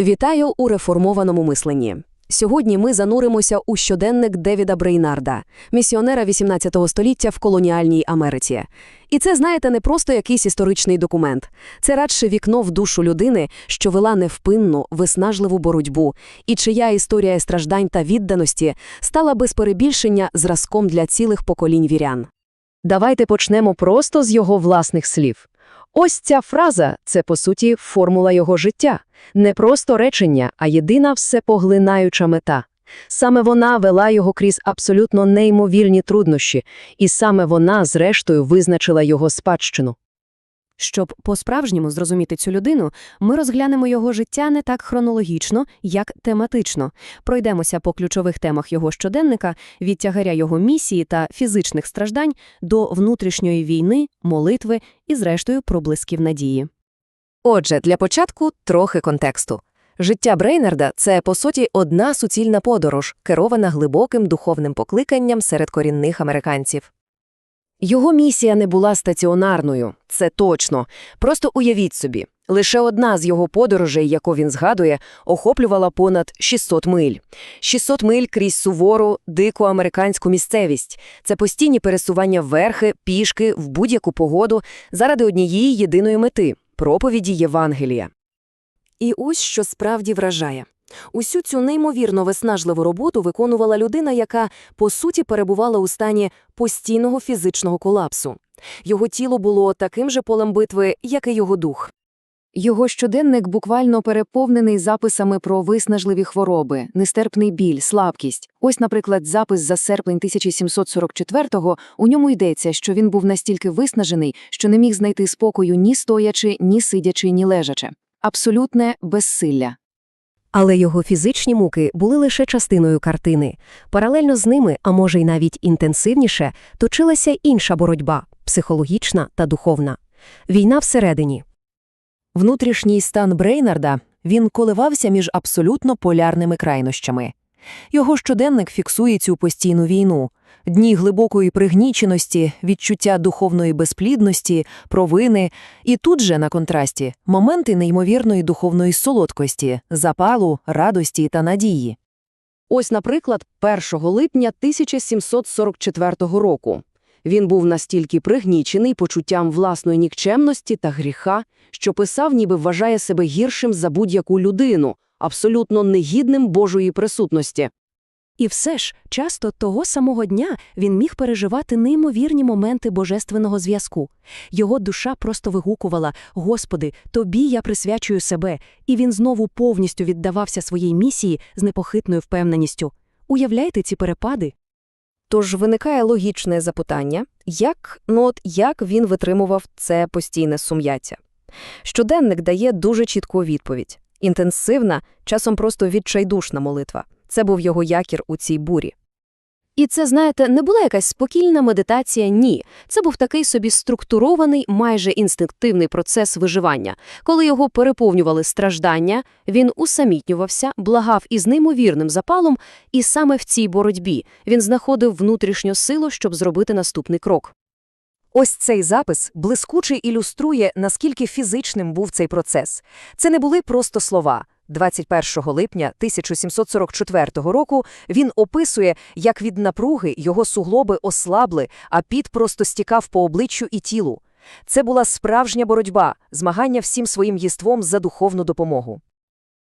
Вітаю у реформованому мисленні. Сьогодні ми зануримося у щоденник Девіда Брейнарда, місіонера 18 століття в колоніальній Америці. І це, знаєте, не просто якийсь історичний документ. Це радше вікно в душу людини, що вела невпинну, виснажливу боротьбу, і чия історія страждань та відданості стала без перебільшення зразком для цілих поколінь вірян. Давайте почнемо просто з його власних слів. Ось ця фраза – це, по суті, формула його життя. Не просто речення, а єдина всепоглинаюча мета. Саме вона вела його крізь абсолютно неймовірні труднощі, і саме вона, зрештою, визначила його спадщину. Щоб по-справжньому зрозуміти цю людину, ми розглянемо його життя не так хронологічно, як тематично. Пройдемося по ключових темах його щоденника, від тягаря його місії та фізичних страждань до внутрішньої війни, молитви і, зрештою, проблисків надії. Отже, для початку трохи контексту. Життя Брейнарда – це, по суті, одна суцільна подорож, керована глибоким духовним покликанням серед корінних американців. Його місія не була стаціонарною, це точно. Просто уявіть собі, лише одна з його подорожей, яку він згадує, охоплювала понад 600 миль. 600 миль крізь сувору, дику американську місцевість. Це постійні пересування верхи, пішки, в будь-яку погоду заради однієї єдиної мети – проповіді Євангелія. І ось що справді вражає. Усю цю неймовірно виснажливу роботу виконувала людина, яка, по суті, перебувала у стані постійного фізичного колапсу. Його тіло було таким же полем битви, як і його дух. Його щоденник буквально переповнений записами про виснажливі хвороби, нестерпний біль, слабкість. Ось, наприклад, запис за серпень 1744-го, у ньому йдеться, що він був настільки виснажений, що не міг знайти спокою ні стоячи, ні сидячи, ні лежачи. Абсолютне безсилля. Але його фізичні муки були лише частиною картини. Паралельно з ними, а може й навіть інтенсивніше, точилася інша боротьба – психологічна та духовна. Війна всередині. Внутрішній стан Брейнарда – він коливався між абсолютно полярними крайнощами. Його щоденник фіксує цю постійну війну. Дні глибокої пригніченості, відчуття духовної безплідності, провини, і тут же, на контрасті, моменти неймовірної духовної солодкості, запалу, радості та надії. Ось, наприклад, 1 липня 1744 року. Він був настільки пригнічений почуттям власної нікчемності та гріха, що писав, ніби вважає себе гіршим за будь-яку людину, абсолютно негідним Божої присутності. І все ж, часто того самого дня він міг переживати неймовірні моменти божественного зв'язку. Його душа просто вигукувала «Господи, Тобі я присвячую себе», і він знову повністю віддавався своїй місії з непохитною впевненістю. Уявляєте ці перепади? Тож виникає логічне запитання, як, ну от, як він витримував це постійне сум'яття. Щоденник дає дуже чітку відповідь. Інтенсивна, часом просто відчайдушна молитва. Це був його якір у цій бурі. І це, знаєте, не була якась спокільна медитація, ні. Це був такий собі структурований, майже інстинктивний процес виживання. Коли його переповнювали страждання, він усамітнювався, благав із неймовірним запалом, і саме в цій боротьбі він знаходив внутрішню силу, щоб зробити наступний крок. Ось цей запис блискуче ілюструє, наскільки фізичним був цей процес. Це не були просто слова. 21 липня 1744 року він описує, як від напруги його суглоби ослабли, а піт просто стікав по обличчю і тілу. Це була справжня боротьба, змагання всім своїм єством за духовну допомогу.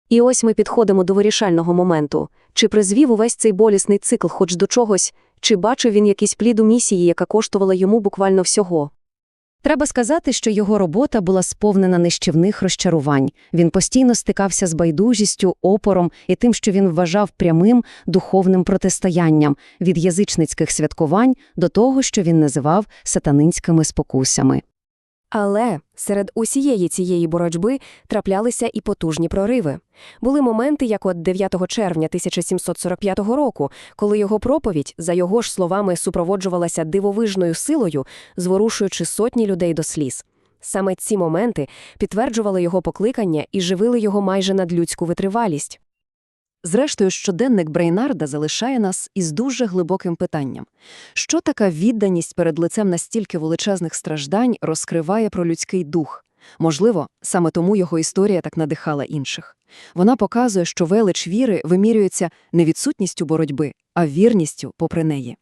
І ось ми підходимо до вирішального моменту. Чи призвів увесь цей болісний цикл хоч до чогось, чи бачив він якийсь плід у місії, яка коштувала йому буквально всього? Треба сказати, що його робота була сповнена нищівних розчарувань. Він постійно стикався з байдужістю, опором і тим, що він вважав прямим духовним протистоянням від язичницьких святкувань до того, що він називав сатанинськими спокусами. Але серед усієї цієї боротьби траплялися і потужні прориви. Були моменти, як от 9 червня 1745 року, коли його проповідь, за його ж словами, супроводжувалася дивовижною силою, зворушуючи сотні людей до сліз. Саме ці моменти підтверджували його покликання і живили його майже надлюдську витривалість. Зрештою, щоденник Брейнарда залишає нас із дуже глибоким питанням. Що така відданість перед лицем настільки величезних страждань розкриває про людський дух? Можливо, саме тому його історія так надихала інших. Вона показує, що велич віри вимірюється не відсутністю боротьби, а вірністю попри неї.